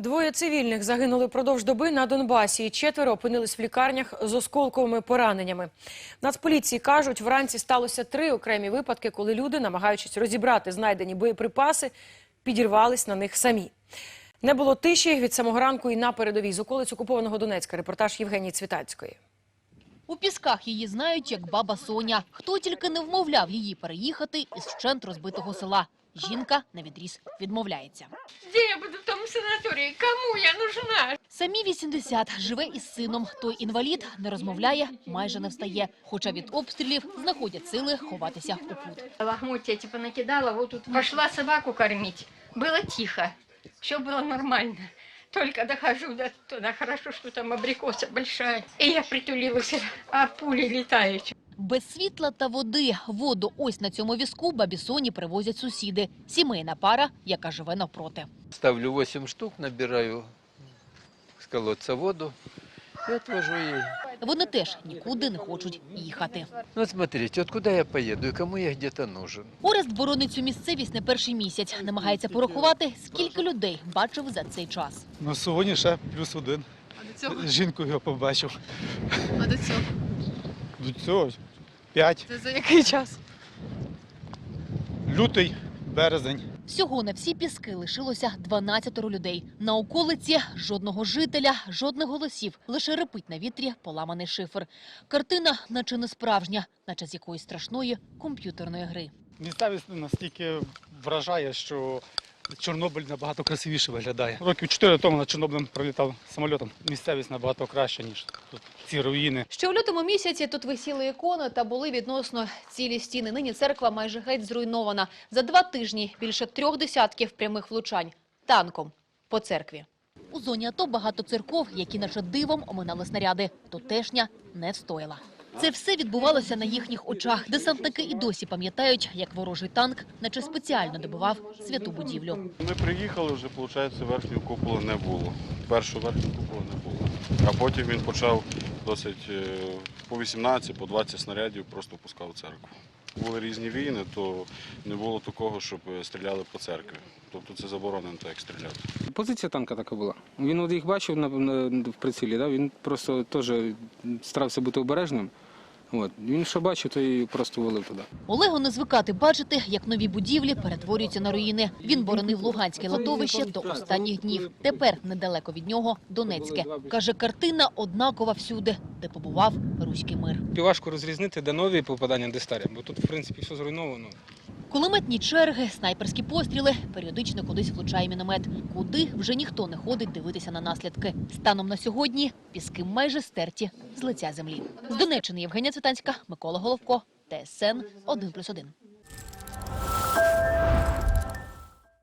Двоє цивільних загинули впродовж доби на Донбасі. і Четверо опинились в лікарнях з осколковими пораненнями. Нацполіції кажуть, вранці сталося три окремі випадки, коли люди, намагаючись розібрати знайдені боєприпаси, підірвались на них самі. Не було тиші від самого ранку і на передовій з околиць окупованого Донецька. Репортаж Євгенії Цвітацької. У Пісках її знають як баба Соня. Хто тільки не вмовляв її переїхати із вщент розбитого села. Жінка на відріз відмовляється. Где я буду в том санатории? Кому я нужна? Самі 80, живе із сином. Той інвалід не розмовляє, майже не встає. Хоча від обстрілів знаходять сили ховатися у кут. Лохмотья типа накидала, вот тут пошла собаку кормить. Было тихо, все было нормально. Только дохожу до туда, хорошо, что там абрикоса большая. И я притулилась, а пули летают. Без світла та води. Воду ось на цьому візку бабі Соні привозять сусіди. Сімейна пара, яка живе навпроти. Ставлю 8 штук, набираю с колодца воду и отвожу ей. Вони теж нікуди не хочуть їхати. Ну вот смотрите, вот куда я поеду и кому я где-то нужен. Орест боронить цю місцевість не перший місяць. Намагається порахувати, скільки людей бачив за цей час. Ну, сьогодні ще плюс один. А до цього? Жінку його побачив. А до цього? До цього п'ять. Це за який час? Лютий, березень. Всього на всі піски лишилося 12 людей. На околиці жодного жителя, жодних голосів. Лише репить на вітрі поламаний шифер. Картина, наче не справжня, наче з якоїсь страшної комп'ютерної гри. Місцевість настільки вражає, що Чорнобиль набагато красивіше виглядає. Років чотири тому над Чорнобилем пролітав самольотом. Місцевість набагато краща, ніж тут ці руїни. Ще в лютому місяці тут висіли ікони та були відносно цілі стіни. Нині церква майже геть зруйнована. За два тижні більше трьох десятків прямих влучань танком по церкві. У зоні АТО багато церков, які наче дивом оминали снаряди. Тутешня не встояла. Це все відбувалося на їхніх очах. Десантники і досі пам'ятають, як ворожий танк, наче спеціально добивав святу будівлю. Ми приїхали, вже, виходить, верхнього купола не було. Першого верхнього купола не було. А потім він почав досить е, по 18, по 20 снарядів просто пускав церкву. Були різні війни, то не було такого, щоб е, стріляли по церкві. Тобто це заборонено так як стріляти. Позиція танка така була. Він от їх бачив на, на, в прицілі, да? він просто теж старався бути обережним. От. Він що бачив, то і просто валив туди. Олегу не звикати бачити, як нові будівлі перетворюються на руїни. Він боронив Луганське латовище до останніх днів. Тепер недалеко від нього Донецьке. Каже, картина однакова всюди, де побував руський мир. Важко розрізнити, де нові попадання, де старі, бо тут, в принципі, все зруйновано. Кулеметні черги, снайперські постріли, періодично кудись влучає міномет. Куди вже ніхто не ходить дивитися на наслідки. Станом на сьогодні піски майже стерті з лиця землі. З Донеччини Євгенія Цвітанська, Микола Головко, ТСН 1+,1.